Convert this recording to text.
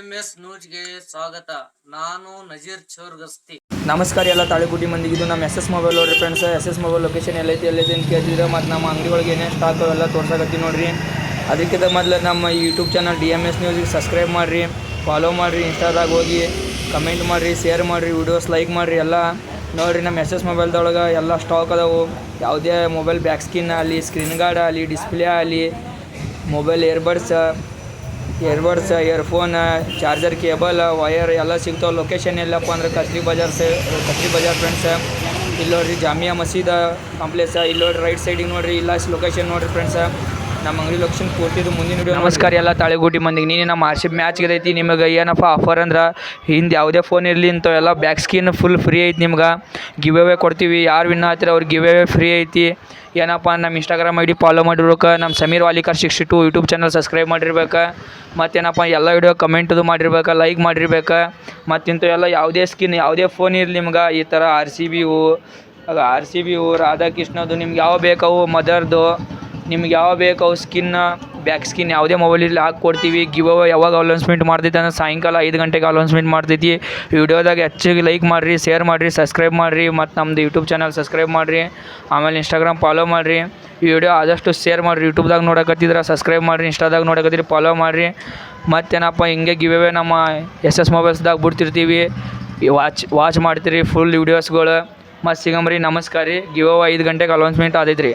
DMS ನ್ಯೂಸ್ಗೆ ಸ್ವಾಗತ. ನಾನು ನಜೀರ್ ಚೌರ್ಗಸ್ತಿ. ನಮಸ್ಕಾರ ಎಲ್ಲ ತಾಳಿಗುಡಿ ಮಂದಿಗೆ. ಇದು ನಮ್ಮ ಎಸ್ ಎಸ್ ಮೊಬೈಲ್ ನೋಡ್ರಿ friends S S mobile location ಎಲ್ಲೈತಿ ಎಲ್ಲೈತಿ ಅಂತ ಕೇಳ್ತಿದ್ರೆ ಮತ್ತು ನಮ್ಮ ಅಂಗಡಿ ಒಳಗೆ ಏನೇನು ಸ್ಟಾಕ್ ಅವೆಲ್ಲ ತೋರ್ಸಕತ್ತೀವಿ ನೋಡ್ರಿ. ಅದಕ್ಕಿಂತ ಮೊದಲು ನಮ್ಮ YouTube channel D M S ನ್ಯೂಸಿಗೆ subscribe ಮಾಡಿರಿ ಫಾಲೋ ಮಾಡಿರಿ, ಇನ್ಸ್ಟಾದಾಗ ಹೋಗಿ ಕಮೆಂಟ್ ಮಾಡಿರಿ ಶೇರ್ ಮಾಡಿರಿ ವಿಡಿಯೋಸ್ ಲೈಕ್ ಮಾಡಿರಿ ಎಲ್ಲ. ನೋಡಿರಿ ನಮ್ಮ ಎಸ್ ಎಸ್ ಮೊಬೈಲ್ದೊಳಗೆ ಎಲ್ಲ ಸ್ಟಾಕ್ ಅದಾವು. ಯಾವುದೇ ಮೊಬೈಲ್ ಬ್ಯಾಕ್ ಸ್ಕಿನ್ ಆಗಲಿ ಸ್ಕ್ರೀನ್ ಗಾರ್ಡ್ ಆಗಲಿ ಡಿಸ್ಪ್ಲೇ ಆಗಲಿ mobile earbuds earbuds earphone charger cable wire ಎಲ್ಲ ಸಿಗ್ತಾವೆ. ಲೊಕೇಶನ್ ಎಲ್ಲಪ್ಪ ಅಂದ್ರೆ ಕಸ್ರಿ ಬಜಾರ್ ಸೈ ಕಸ್ರಿ ಬಜಾರ್ ಫ್ರೆಂಡ್ಸ್ ಇಲ್ಲಿ ನೋಡ್ರಿ ಜಾಮಿಯಾ ಮಸೀದ ಕಾಂಪ್ಲೆಕ್ಸ್ ಇಲ್ಲಿ ನೋಡ್ರಿ ರೈಟ್ ಸೈಡಿಗೆ ನೋಡ್ರಿ ಇಲ್ಲ ಲೊಕೇಶನ್ ನೋಡ್ರಿ ಫ್ರೆಂಡ್ಸ್ ನಮ್ಮ ಅಂಗಡಿ ಲೊಕೇಶನ್ ಪೂರ್ತಿದು ಮುಂದಿನ ವಿಡಿಯೋ ನಮಸ್ಕಾರ ಎಲ್ಲ ತಾಳೆಗೂಟಿ ಮಂದಿಗೆ. ನೀನು ನಮ್ಮ ಆರ್ ಸಿ ಮ್ಯಾಚ್ ಐತಿ ನಿಮಗೆ ಏನಪ್ಪ ಆಫರ್ ಅಂದ್ರೆ ಹಿಂದೆ ಯಾವುದೇ ಫೋನ್ ಇರಲಿ ಇಂಥವೆಲ್ಲ ಬ್ಯಾಕ್ ಸ್ಕಿನ್ ಫುಲ್ ಫ್ರೀ ಐತಿ ನಿಮ್ಗೆ. ಗಿವ್ ಅವೇ ಕೊಡ್ತೀವಿ, ಯಾರು ವಿನ್ ಆಗ್ತಾರೆ ಅವ್ರಿಗೆ ಗಿವ್ ಅವೇ ಫ್ರೀ ಐತಿ. ಏನಪ್ಪ ನಮ್ಮ ಇನ್ಸ್ಟಾಗ್ರಾಮ್ ಐ ಡಿ ಫಾಲೋ ಮಾಡಿರ್ಬೇಕು. ನಮ್ಮ Sameer Walikar sixty two YouTube channel subscribe ಮಾಡಿರ್ಬೇಕು. ಮತ್ತೇನಪ್ಪ ಎಲ್ಲ ವಿಡಿಯೋ ಕಮೆಂಟ್ ಅದು ಮಾಡಿರ್ಬೇಕು ಲೈಕ್ ಮಾಡಿರ್ಬೇಕು. ಮತ್ತು ಎಲ್ಲ ಯಾವುದೇ ಸ್ಕಿನ್ ಯಾವುದೇ ಫೋನ್ ಇರಲಿ ನಿಮ್ಗೆ, ಈ ಥರ ಆರ್ ಸಿ ಬಿ ಇವು ಆರ್ ಸಿ ಬಿ ಇವು ರಾಧಾಕೃಷ್ಣದು ನಿಮ್ಗೆ ಯಾವ ಬೇಕವು ಮದರ್ದು ನಿಮ್ಗೆ ಯಾವ ಬೇಕು ಅವು ಸ್ಕಿನ್ ಬ್ಯಾಕ್ ಸ್ಕಿನ್ ಯಾವುದೇ ಮೊಬೈಲ್ ಇರಲಿ ಹಾಕಿ ಕೊಡ್ತೀವಿ. ಗಿವ್ ಅವ ಯಾವಾಗ ಅಲೌನ್ಸ್ಮೆಂಟ್ ಮಾಡ್ತೈತೆ ಅಂದ್ರೆ ಸಾಯಂಕಾಲ ಐದು ಗಂಟೆಗೆ ಅಲೌನ್ಸ್ಮೆಂಟ್ ಮಾಡ್ತೈತಿ. ವಿಡಿಯೋದಾಗ ಹೆಚ್ಚಿಗೆ ಲೈಕ್ ಮಾಡಿರಿ ಶೇರ್ ಮಾಡಿರಿ ಸಬ್ಸ್ಕ್ರೈಬ್ ಮಾಡಿರಿ, ಮತ್ತು ನಮ್ಮದು ಯೂಟ್ಯೂಬ್ ಚಾನಲ್ ಸಬ್ಸ್ಕ್ರೈಬ್ ಮಾಡಿರಿ, ಆಮೇಲೆ ಇನ್ಸ್ಟಾಗ್ರಾಮ್ ಫಾಲೋ ಮಾಡಿರಿ. ವಿಡಿಯೋ ಆದಷ್ಟು ಶೇರ್ ಮಾಡಿರಿ. ಯೂಟ್ಯೂಬ್ದಾಗ ನೋಡಕತ್ತಿದ್ರೆ ಸಬ್ಸ್ಕ್ರೈಬ್ ಮಾಡಿರಿ ಇನ್ಸ್ಟಾದಾಗ ನೋಡಕತ್ತಿರಿ ಫಾಲೋ ಮಾಡಿರಿ. ಮತ್ತೇನಪ್ಪ, ಹಿಂಗೆ ಗಿವ್ ನಮ್ಮ ಎಸ್ ಎಸ್ ಮೊಬೈಲ್ಸ್ದಾಗ ಬಿಡ್ತಿರ್ತೀವಿ. ವಾಚ್ ವಾಚ್ ಮಾಡ್ತೀರಿ ಫುಲ್ ವಿಡಿಯೋಸ್ಗಳು ಮತ್ತು ಸಿಗಂಬ್ರಿ, ನಮಸ್ಕಾರ. ರೀ ಗಿವ್ ಐದು ಗಂಟೆಗೆ ಅಲೌನ್ಸ್ಮೆಂಟ್ ಆದೈತ್ರಿ.